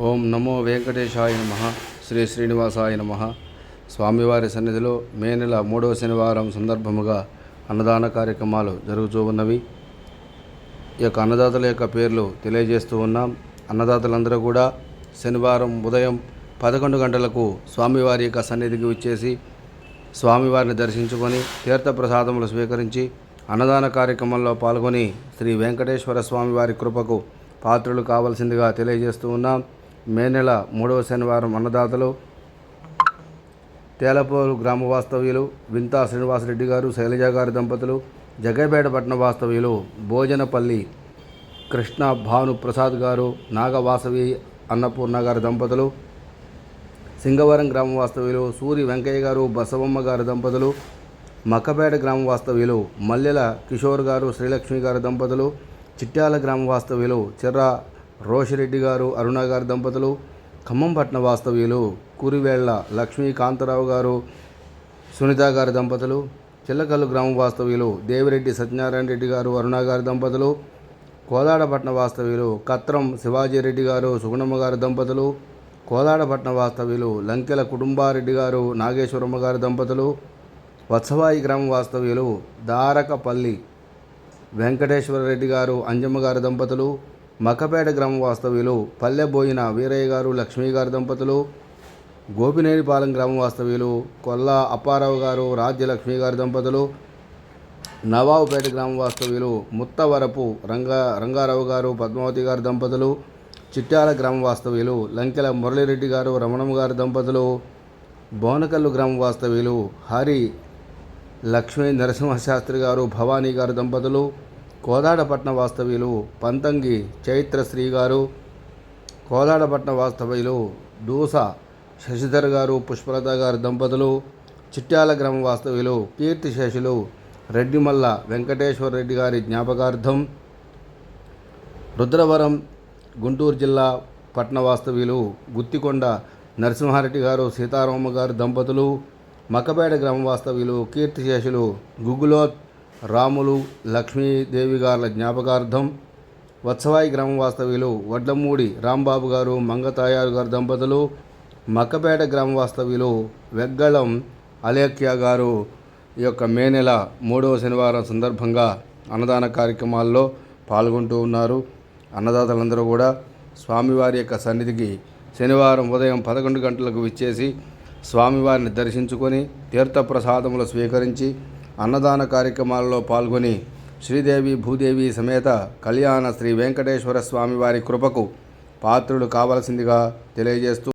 ఓం నమో వెంకటేశాయ నమ. శ్రీ శ్రీనివాసాయ నమ. స్వామివారి సన్నిధిలో మే నెల మూడవ శనివారం సందర్భముగా అన్నదాన కార్యక్రమాలు జరుగుతూ ఉన్నవి. ఈ యొక్క అన్నదాతల యొక్క పేర్లు తెలియజేస్తూ ఉన్నాం. అన్నదాతలందరూ కూడా శనివారం ఉదయం పదకొండు గంటలకు స్వామివారి యొక్క సన్నిధికి వచ్చేసి స్వామివారిని దర్శించుకొని తీర్థప్రసాదములు స్వీకరించి అన్నదాన కార్యక్రమంలో పాల్గొని శ్రీ వెంకటేశ్వర స్వామివారి కృపకు పాత్రలు కావాల్సిందిగా తెలియజేస్తూ ఉన్నాం. మే నెల మూడవ శనివారం అన్నదాతలు తేలపోలు గ్రామ వాస్తవ్యులు వింతా శ్రీనివాసరెడ్డి గారు శైలజ గారి దంపతులు జగ్గైపేట పట్టణ వాస్తవ్యులు భోజనపల్లి కృష్ణ భాను ప్రసాద్ గారు నాగవాసవి అన్నపూర్ణ గారి దంపతులు సింగవరం గ్రామ వాస్తవ్యులు సూరి వెంకయ్య గారు బసవమ్మ గారి దంపతులు మక్కపేట గ్రామ వాస్తవ్యులు మల్లెల కిషోర్ గారు శ్రీలక్ష్మి గారి దంపతులు చిట్యాల గ్రామ వాస్తవ్యులు చిర్ర రోషిరెడ్డి గారు అరుణ గారి దంపతులు ఖమ్మంపట్న వాస్తవ్యులు కురివేళ్ళ లక్ష్మీకాంతరావు గారు సునీత గారి దంపతులు చిల్లకల్లు గ్రామ వాస్తవ్యులు దేవిరెడ్డి సత్యనారాయణ రెడ్డి గారు అరుణ గారి దంపతులు కోదాడపట్న వాస్తవ్యులు కత్రం శివాజీరెడ్డి గారు సుగుణమ్మ గారి దంపతులు కోదాడపట్న వాస్తవ్యులు లంకెల కుటుంబారెడ్డి గారు నాగేశ్వరమ్మ గారి దంపతులు వత్సవాయి గ్రామ వాస్తవ్యులు దారకపల్లి వెంకటేశ్వర రెడ్డి గారు అంజమ్మ గారి దంపతులు మక్కపేట గ్రామ వాస్తవ్యులు పల్లెబోయిన వీరయ్య గారు లక్ష్మీ గారి దంపతులు గోపినేనిపాలెం గ్రామ వాస్తవ్యులు కొల్లా అప్పారావు గారు రాజ్యలక్ష్మి గారి దంపతులు నవాబుపేట గ్రామ వాస్తవ్యులు ముత్తవరపు రంగా రంగారావు గారు పద్మావతి గారి దంపతులు చిట్యాల గ్రామ వాస్తవ్యులు లంకెల మురళిరెడ్డి గారు రమణమ్మ గారు దంపతులు బోనకల్లు గ్రామ వాస్తవ్యులు హరి లక్ష్మీ నరసింహశాస్త్రి గారు భవానీ గారి దంపతులు కోదాడపట్న వాస్తవ్యులు పంతంగి చైత్రశ్రీ గారు కోదాడపట్న వాస్తవ్యులు దూస శశిధర్ గారు పుష్పలత గారు దంపతులు చిట్యాల గ్రామ వాస్తవ్యులు కీర్తిశేషులు రెడ్డిమల్ల వెంకటేశ్వర రెడ్డి గారి జ్ఞాపకార్థం రుద్రవరం గుంటూరు జిల్లా పట్న వాస్తవ్యులు గుత్తికొండ నరసింహారెడ్డి గారు సీతారామ గారు దంపతులు మక్కపేట గ్రామ వాస్తవ్యులు కీర్తిశేషులు గుగ్గులో రాములు లక్ష్మీదేవి గారుల జ్ఞాపకార్థం వత్సవాయి గ్రామ వాస్తవ్యులు వడ్లమూడి రాంబాబు గారు మంగతాయారు గారు దంపతులు మక్కపేట గ్రామ వాస్తవ్యులు వెగ్గళం అలేఖ్య గారు ఈ యొక్క మే నెల మూడవ శనివారం సందర్భంగా అన్నదాన కార్యక్రమాల్లో పాల్గొంటూ ఉన్నారు. అన్నదాతలందరూ కూడా స్వామివారి యొక్క సన్నిధికి శనివారం ఉదయం పదకొండు గంటలకు విచ్చేసి స్వామివారిని దర్శించుకొని తీర్థప్రసాదములు స్వీకరించి అన్నదాన కార్యక్రమాల్లో పాల్గొని శ్రీదేవి భూదేవి సమేత కళ్యాణ శ్రీ వెంకటేశ్వర స్వామివారి కృపకు పాత్రులు కావలసిందిగా తెలియజేస్తూ